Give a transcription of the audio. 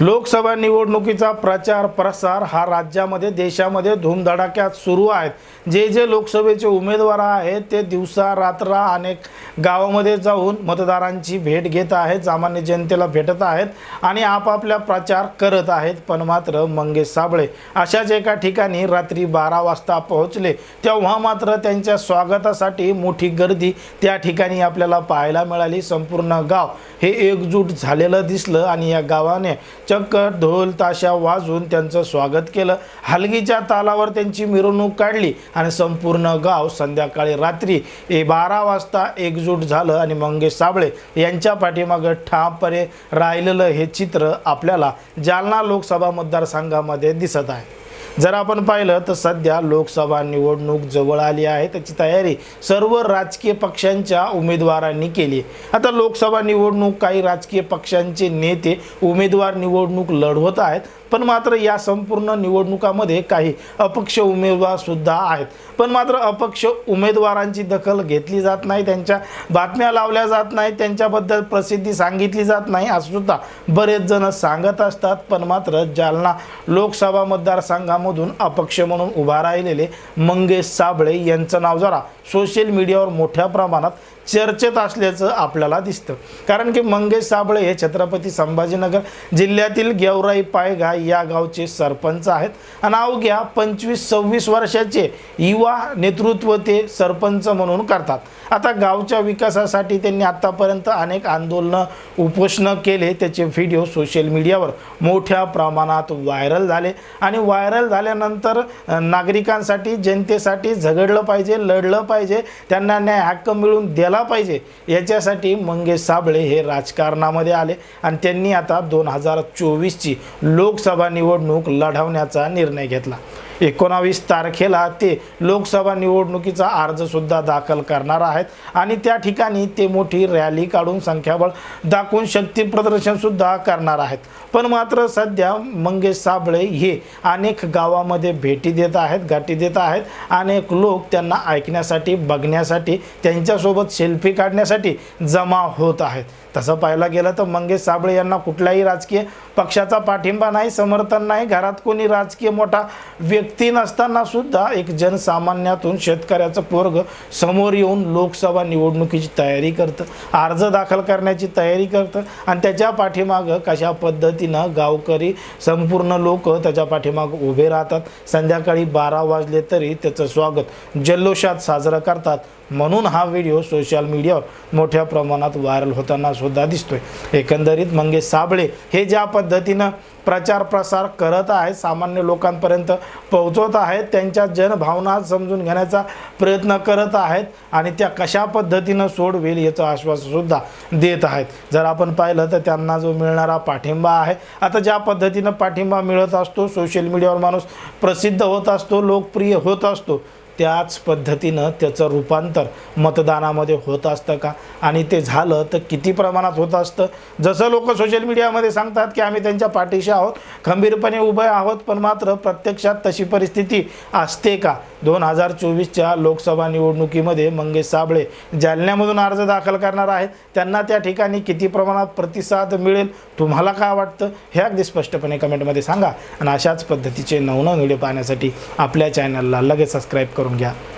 लोकसभा निवडणुकीचा प्रचार प्रसार हा राज्यामध्ये देशामध्ये धूमधडाक्यात सुरू आहेत. जे जे लोकसभेचे उमेदवार आहेत ते दिवसा रात्र अनेक गावामध्ये जाऊन मतदारांची भेट घेत आहेत सामान्य जनतेला भेटत आहेत आणि आपापल्या प्रचार करत आहेत. पण मात्र मंगेश साबळे अशाच एका ठिकाणी रात्री बारा वाजता पोहोचले. तेव्हा मात्र त्यांच्या स्वागतासाठी मोठी गर्दी त्या ठिकाणी आपल्याला पाहायला मिळाली. संपूर्ण गाव हे एकजूट झालेलं दिसलं आणि या गावाने चक्क ढोल ताशा वाजवून त्यांचं स्वागत केलं. हलगीच्या तालावर त्यांची मिरवणूक काढली आणि संपूर्ण गाव संध्याकाळी रात्री ए बारा वाजता एकजूट झालं आणि मंगेश साबळे यांच्या पाठीमागं ठामपणे राहिलेलं हे चित्र आपल्याला जालना लोकसभा मतदारसंघामध्ये दिसत आहे. जर आपण पाहिलं तर सध्या लोकसभा निवडणूक जवळ आली आहे. त्याची तयारी सर्व राजकीय पक्षांच्या उमेदवारांनी केली आहे. आता लोकसभा निवडणूक काही राजकीय पक्षांचे नेते उमेदवार निवडणूक लढवत आहेत पण मात्र या संपूर्ण निवडणुकामध्ये काही अपक्ष उमेदवारसुद्धा आहेत. पण मात्र अपक्ष उमेदवारांची दखल घेतली जात नाही त्यांच्या बातम्या लावल्या जात नाही त्यांच्याबद्दल प्रसिद्धी सांगितली जात नाही असं सुद्धा बरेच जण सांगत असतात. पण मात्र जालना लोकसभा मधून अपक्ष म्हणून उभा राहिलेले मंगेश साबळे यांचं नाव जरा सोशल मीडियावर मोठ्या प्रमाणात चर्चेत असल्याचं आपल्याला दिसतं. कारण की मंगेश साबळे हे छत्रपती संभाजीनगर जिल्ह्यातील गेवराई पायगा या गावचे सरपंच आहेत. आणि अवघ्या पंचवीस सव्वीस वर्षाचे युवा नेतृत्व ते सरपंच म्हणून करतात. आता गावच्या विकासासाठी त्यांनी आत्तापर्यंत अनेक आंदोलनं उपोषणं केले. त्याचे व्हिडिओ सोशल मीडियावर मोठ्या प्रमाणात व्हायरल झाले. आणि व्हायरल झाल्यानंतर नागरिकांसाठी जनतेसाठी झगडलं पाहिजे लढलं पाहिजे. त्यांना न्याय हक्क मिळून द्यायला झाला पाहिजे. याच्यासाठी मंगेश साबळे हे राजकारणामध्ये आले आणि त्यांनी आता दोन हजार चोवीसची लोकसभा निवडणूक लढवण्याचा निर्णय घेतला. एकोणावीस तारखेला ते लोकसभा निवडणुकीचा अर्जसुद्धा दाखल करणार आहेत. आणि त्या ठिकाणी ते मोठी रॅली काढून संख्याबळ दाखवून शक्ती प्रदर्शनसुद्धा करणार आहेत. पण मात्र सध्या मंगेश साबळे हे अनेक गावामध्ये भेटी देत आहेत गाठी देत आहेत. अनेक लोक त्यांना ऐकण्यासाठी बघण्यासाठी त्यांच्यासोबत सेल्फी काढण्यासाठी जमा होत आहेत. तसं पाहायला गेलं तर मंगेश साबळे यांना कुठल्याही राजकीय पक्षाचा पाठिंबा नाही समर्थन नाही. घरात कोणी राजकीय मोठा व्यक्ती नसताना सुद्धा एक जनसामान्यातून शेतकऱ्याचं पोरग समोर येऊन लोकसभा निवडणुकीची तयारी करतं अर्ज दाखल करण्याची तयारी करतं आणि त्याच्या पाठीमागं कशा पद्धतीनं गावकरी संपूर्ण लोक त्याच्या पाठीमागं उभे राहतात. संध्याकाळी बारा वाजले तरी त्याचं स्वागत जल्लोषात साजरं करतात. म्हणून हा व्हिडिओ सोशल मीडियावर मोठ्या प्रमाणात व्हायरल होताना सुद्धा दिसतोय. एकंदरीत मंगेश साबळे हे ज्या पद्धतीनं प्रचार प्रसार करत आहेत सामान्य लोकांपर्यंत पोहोचवत आहेत त्यांच्या जनभावना समजून घेण्याचा प्रयत्न करत आहेत आणि त्या कशा पद्धतीनं सोडवेल याचं आश्वासनसुद्धा देत आहेत. जर आपण पाहिलं तर त्यांना जो मिळणारा पाठिंबा आहे आता ज्या पद्धतीनं पाठिंबा मिळत असतो सोशल मीडियावर माणूस प्रसिद्ध होत असतो लोकप्रिय होत असतो त्याच पद्धतीनं त्याचं रूपांतर मतदानामध्ये होत असतं का? आणि ते झालं तर किती प्रमाणात होत असतं? जसं लोक सोशल मीडियामध्ये सांगतात की आम्ही त्यांच्या पाठीशी आहोत खंबीरपणे उभे आहोत पण मात्र प्रत्यक्षात तशी परिस्थिती असते का? दोन हजार चोवीसच्या लोकसभा निवडणुकीमध्ये मंगेश साबळे जालन्यामधून अर्ज दाखल करणार आहेत. त्यांना त्या ठिकाणी किती प्रमाणात प्रतिसाद मिळेल? तुम्हाला काय वाटतं? हे अगदी स्पष्टपणे कमेंटमध्ये सांगा. आणि अशाच पद्धतीचे नवनव व्हिडिओ पाहण्यासाठी आपल्या चॅनलला लगेच सबस्क्राईब करून ตรงเนี้